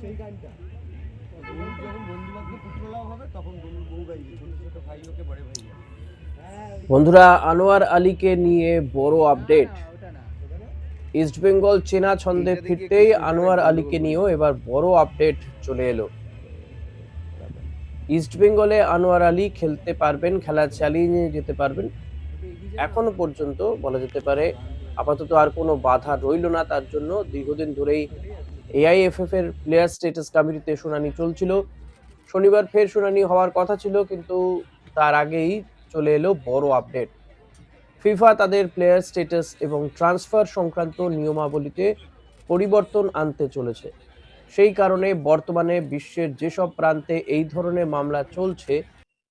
সেই গানটা। গরুর যখন বন্ধু বান্ধব পুত্রলাভ হবে তখন গরুর বউ গাইবে ছোট ছোট ভাই ওকে বড় ভাই বন্ধুরা আনোয়ার আলীকে নিয়ে বড় আপডেট ইস্টবেঙ্গল চেনা ছন্দে ফিরতেই আনোয়ার আলীকে নিয়েও এবার বড় আপডেট চলে এলো। ইস্টবেঙ্গলে আনোয়ার আলী খেলতে পারবেন খেলা চালিয়ে নিয়ে যেতে পারবেন। এখনও পর্যন্ত বলা যেতে পারে আপাতত আর কোনো বাধা রইল না তার জন্য দীর্ঘদিন ধরেই এআইএফএফ এর প্লেয়ার স্টেটাস কমিটিতে শুনানি চলছিল। শনিবার ফের শুনানি হওয়ার কথা ছিল, কিন্তু তার আগেই চলে এলো বড় আপডেট ফিফা তাদের প্লেয়ার স্টেটাস এবং ট্রান্সফার সংক্রান্ত নিয়মাবলীতে পরিবর্তন আনতে চলেছে। সেই কারণে বর্তমানে বিশ্বের যেসব প্রান্তে এই ধরনের মামলা চলছে,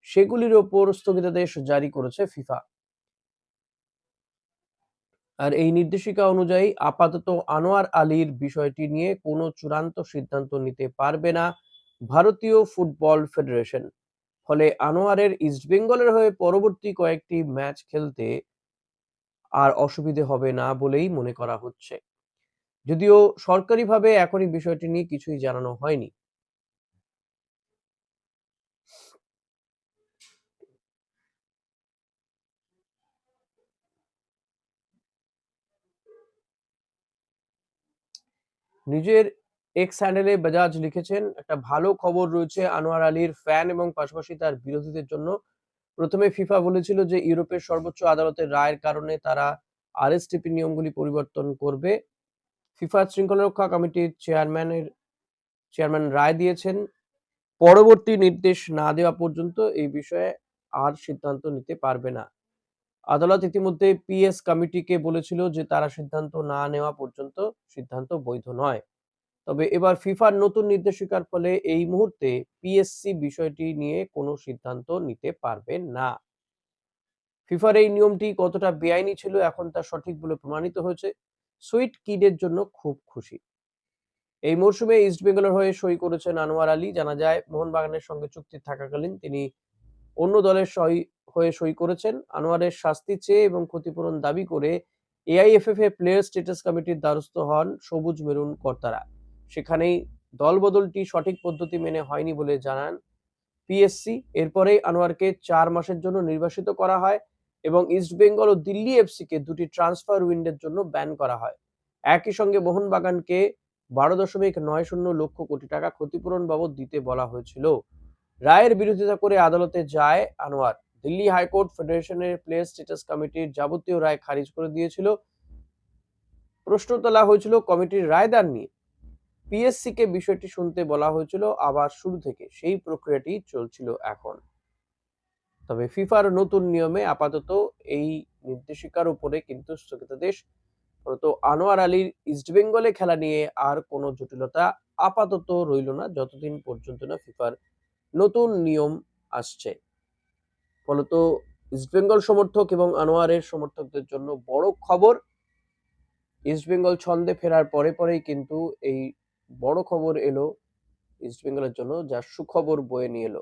সেগুলির ওপর স্থগিতাদেশ জারি করেছে ফিফা। আর এই নির্দেশিকা অনুযায়ী আপাতত আনোয়ার আলীর বিষয়টি নিয়ে কোনো চূড়ান্ত সিদ্ধান্ত নিতে পারবে না ভারতীয় ফুটবল ফেডারেশন। ফলে আনোয়ারের ইস্টবেঙ্গলের হয়ে পরবর্তী কয়েকটি ম্যাচ খেলতে আর অসুবিধে হবে না বলেই মনে করা হচ্ছে। যদিও সরকারিভাবে এখনই বিষয়টি নিয়ে কিছুই জানানো হয়নি। নিজের এক্স হ্যান্ডেলে বাজাজ লিখেছেন, একটা ভালো খবর রয়েছে আনোয়ার আলীর ফ্যান এবং পাশাপাশি তার বিরোধীদের জন্য। প্রথমে ফিফা বলেছিল যে ইউরোপের সর্বোচ্চ আদালতের রায়ের কারণে তারা আরএসটিপি নিয়মগুলি পরিবর্তন করবে। ফিফা শৃঙ্খলা রক্ষা কমিটির চেয়ারম্যানের চেয়ারম্যান রায় দিয়েছেন, পরবর্তী নির্দেশ না দেওয়া পর্যন্ত এই বিষয়ে আর সিদ্ধান্ত নিতে পারবে না। আদালত ইতিমধ্যে পিএস কমিটিকে বলেছিল যে তারা সিদ্ধান্ত না নেওয়া পর্যন্ত সিদ্ধান্ত বৈধ নয়। তবে এবার ফিফার নতুন নির্দেশিকার ফলে এই মুহূর্তে পিএসসি বিষয়টি নিয়ে কোনো সিদ্ধান্ত নিতে পারবে না। ফিফার এই নিয়মটি কতটা বেআইনি ছিল এখন তা সঠিক বলে প্রমাণিত হয়েছে। সুইট কিডের জন্য খুব খুশি। এই মরশুমে ইস্টবেঙ্গলের হয়ে সই করেছেন আনোয়ার আলী। জানা যায়, মোহনবাগানের সঙ্গে চুক্তি থাকাকালীন তিনি অন্য দলের সই হয়ে সই করেছেন। আনোয়ারের শাস্তি চেয়ে এবং ক্ষতিপূরণ দাবি করে এআইএফএফ এ প্লেয়ার স্টেটাস কমিটির দ্বারস্থ হন সবুজ মেরুন কর্তারা। সেখানেই দলবদলটি সঠিক পদ্ধতি মেনে হয়নি বলে জানান পিএসসি এরপরেই আনোয়ারকে চার মাসের জন্য নির্বাসিত করা হয় এবং ইস্টবেঙ্গল ও দিল্লি এফসিকে দুটি ট্রান্সফার উইন্ডের জন্য ব্যান করা হয়। একই সঙ্গে মোহনবাগানকে বারো দশমিক নয় শূন্য লক্ষ কোটি টাকা ক্ষতিপূরণ বাবদ দিতে বলা হয়েছিল। রায়ের বিরোধিতা করে আদালতে যায় আনোয়ার। দিল্লি হাইকোর্ট ফেডারেশনের প্লেয়ার স্টেটাস কমিটির যাবতীয় রায় খারিজ করে দিয়েছিল। প্রশ্ন তোলা হয়েছিল, কমিটির রায়দান নিয়ে। পিএসসি কে বিষয়টি শুনতে বলা হয়েছিল আবার শুরু থেকে। সেই প্রক্রিয়াটি চলছিল এখন। তবে ফিফার নতুন নিয়মে আপাতত এই নির্দেশিকার উপরে কিন্তু স্থগিতাদেশ। আনোয়ার আলীর ইস্টবেঙ্গলে খেলা নিয়ে আর কোনো জটিলতা আপাতত রইল না, যতদিন পর্যন্ত না ফিফার নতুন নিয়ম আসছে ফলত ইস্টবেঙ্গল সমর্থক এবং আনোয়ারের সমর্থকদের জন্য বড় খবর ইস্টবেঙ্গল ছন্দে ফেরার পরে পরেই কিন্তু এই বড় খবর এলো ইস্টবেঙ্গলের জন্য, যা সুখবর বয়ে নিয়ে এলো.